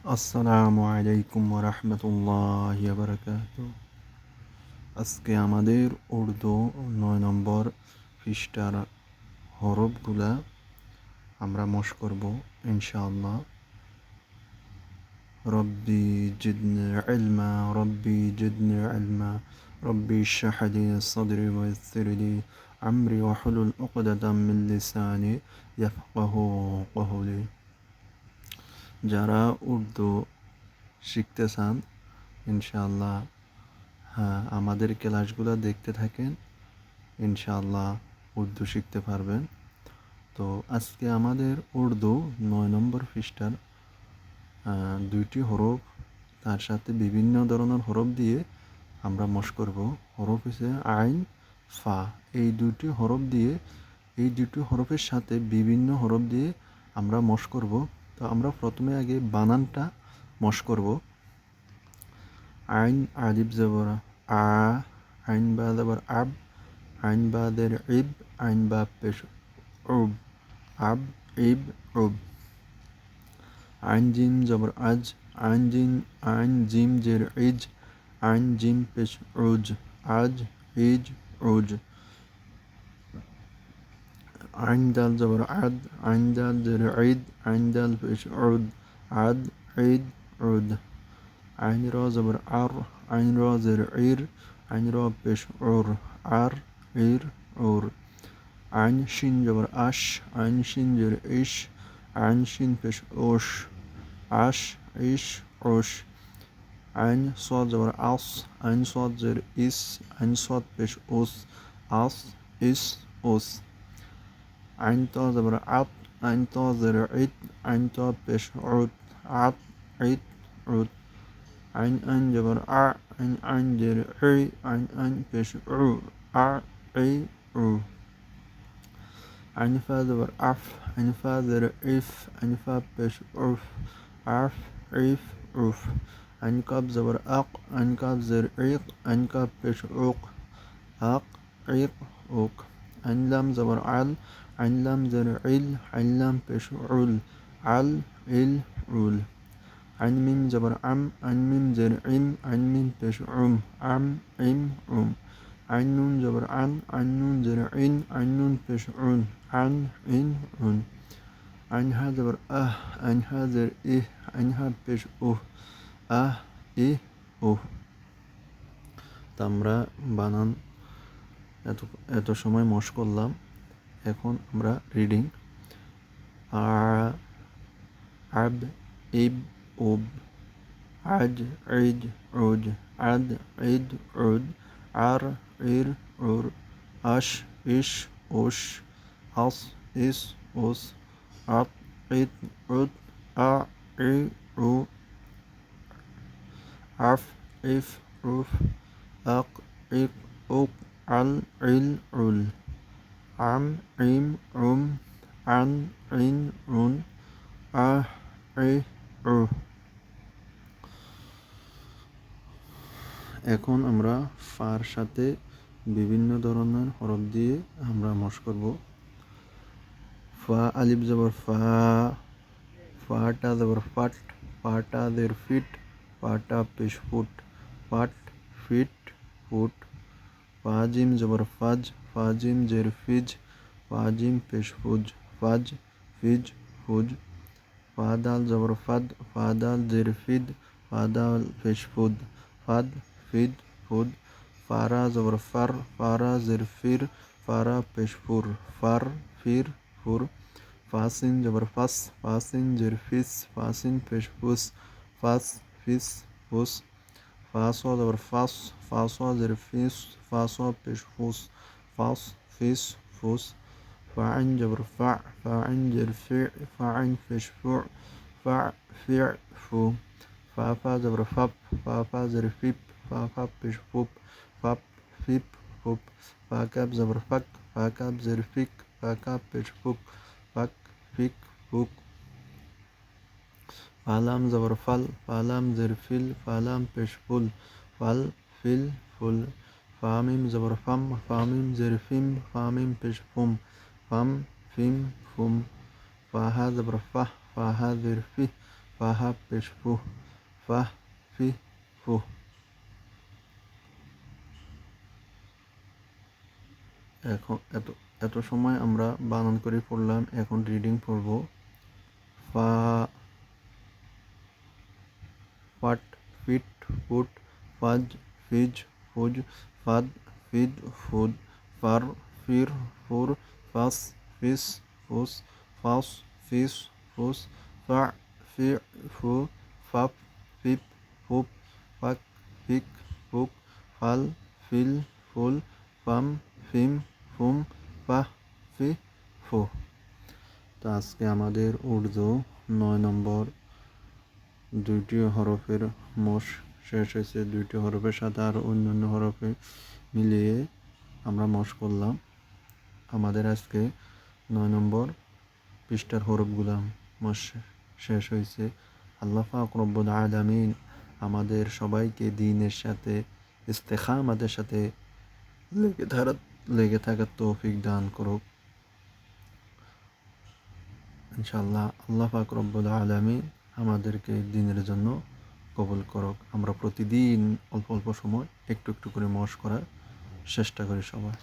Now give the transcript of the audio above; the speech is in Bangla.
السلام عليكم ورحمة الله وبركاته. أسكي আজকে আমাদের উর্দু নয় নম্বর ফিস্টার হরফগুলো আমরা إن شاء الله ربي جدن علما ربي جدن علما ربي اشرح لي صدري ويسر لي امري وحلل من لساني يفقه قولي যারা উর্দু শিখতে চান, ইনশাআল্লাহ হ্যাঁ আমাদের ক্লাসগুলো দেখতে থাকেন, ইনশাআল্লাহ উর্দু শিখতে পারবেন। তো আজকে আমাদের উর্দু নয় নম্বর পৃষ্ঠার দুইটি হরফ, তার সাথে বিভিন্ন ধরনের হরফ দিয়ে আমরা মশ করব। হরফ হিসেবে আইন, ফা। এই দুটি হরফ দিয়ে, এই দুটি হরফের সাথে বিভিন্ন হরফ দিয়ে আমরা মশ করব। তো আমরা প্রথমে আগে বানানটা মশ করব। আইন আলিব জবর, আ, আইন বা জবর আব, আইন বা বাদের ইব, আইন বা পেশ উব, আব, ইব, উব। আইন জিম জবর, আজ, আইন জিম আইন, জিম, জের, ইজ, আইন, জিম, পেশ, উজ, আজ, ইজ, উজ। عند الزبر عد عند الزر عيد عند الفش عود عد عيد عود. عين را زبر عر عين را زر عير عين را بش عر عر عير عور. عين شين جبر أش عين شين جر إش عين شين بش أوش عش إش عش عين صاد زبر عص عين صاد زر إس عين صاد بش أوس عص إس أوس عنتظر عط عنتظر عد عنتبش عد عط عد عد. عن أنجبر ع عن أنجر عي. عن أنبش عو ع عي. عو. عن فاذر عف عن فاذر عف عن فابش عف عف عف عف عن كابزر أق عن كابزر عيق عن كابش عوق أق عيق عوق. علم زبر عل علم زر عل علم بش عل عل عل عل. عن ميم زبر عم عن ميم زر عم عن ميم بش عم عم عم عم. عن نون زبر عن عن نون زر عن عن نون بش عن عن عن عن. عن عنها زبر أه عنها زر إيه عنها بش أه أه إيه أه. تمرة بانان. এত এত সময় মশ করলাম। এখন আমরা রিডিং আর আব ইব, উব আজ ঈদ উজ আদ ঈদ উদ আর, ইর, উর, আশ, ইশ, উশ, আস, ইস, উস, আত ঈদ উদ আ, ই, উ, আফ, ইফ, উফ, আক ইক উক আল ইল উল আম ইম উম আন ইন উন আহ ই উ এখন আমরা ফার সাথে বিভিন্ন ধরনের হরফ দিয়ে আমরা মশ করব ফা আলিফ জবর ফা ফাটা জবর ফাট ফাটা দের ফিট ফাটা পেশ ফুট ফাট ফিট ফুট ফাজিম জবর ফাজ ফাজিম জের ফিজ ফাজিম পেশ ফুজ ফাজ ফিজ ফুজ ফাদাল জবর ফাদ ফাদাল জের ফিদ ফাদাল পেশ ফুদ ফাদ ফিদ ফুদ ফারা জবর ফার ফারা জের ফির ফারা পেশ ফুর ফার ফির ফুর ফাসিন জবর ফাস ফাসিন জের ফিস ফাসিন পেশ ফুস ফাস ফিস ফুস Faço dobra faço, faço أضرب فيس faço بيش فوس فاص فيس فوس فعن جبر فع فعن جر فع فعن فيش فع فع فع فو فافا جبر فب فافا جر فيب فافا بيش فوب فاب فيب فوب فاكاب جبر فك فاكاب زر فيك فاكاب بيش فوك فك فيك فوك ফালাম জবর ফাল ফালাম জের ফিল ফালাম পেশ ফুল ফাল ফিল। ফামিম জবর ফাম, ফামিম জের ফিম, ফামিম পেশ ফুম, ফাম ফিম ফাহা জবর ফাহ, ফাহা জের ফিহ ফাহা পেশ ফু, ফাহ ফি ফু। এখন এত এত সময় আমরা বানান করে পড়লাম, এখন রিডিং পড়ব। ফা ফাট ফিট ফুট ফাজ ফিজ ফুজ ফাদ ফিদ ফুদ ফার ফির ফুর ফাস ফিস ফুস ফাস ফিস ফুস ফা ফি ফু ফাপ ফিপ ফুপ ফাক ফিক ফুক ফাল ফিল ফুল ফাম ফিম ফুম ফাহ ফি ফু তো আজকে আমাদের উর্দু নয় নম্বর দুইটি হরফের মোষ শেষ হয়েছে, দুইটি হরফের সাথে আর অন্য অন্য হরফে মিলিয়ে আমরা মশ করলাম। আমাদের আজকে নয় নম্বর পৃষ্ঠার হরফগুলো মশ শেষ হয়েছে। আল্লাহ পাক রব্বুল আলামিন আমাদের সবাইকে দিনের সাথে ইস্তেখা আমাদের সাথে লেগে থাকার লেগে থাকার তৌফিক দান করুক। ইনশাল্লাহ আল্লাহ পাক রব্বুল আমাদেরকে দিনের জন্য কবল করক। আমরা প্রতিদিন অল্প অল্প সময় একটু একটু করে মশ করার চেষ্টা করি সবাই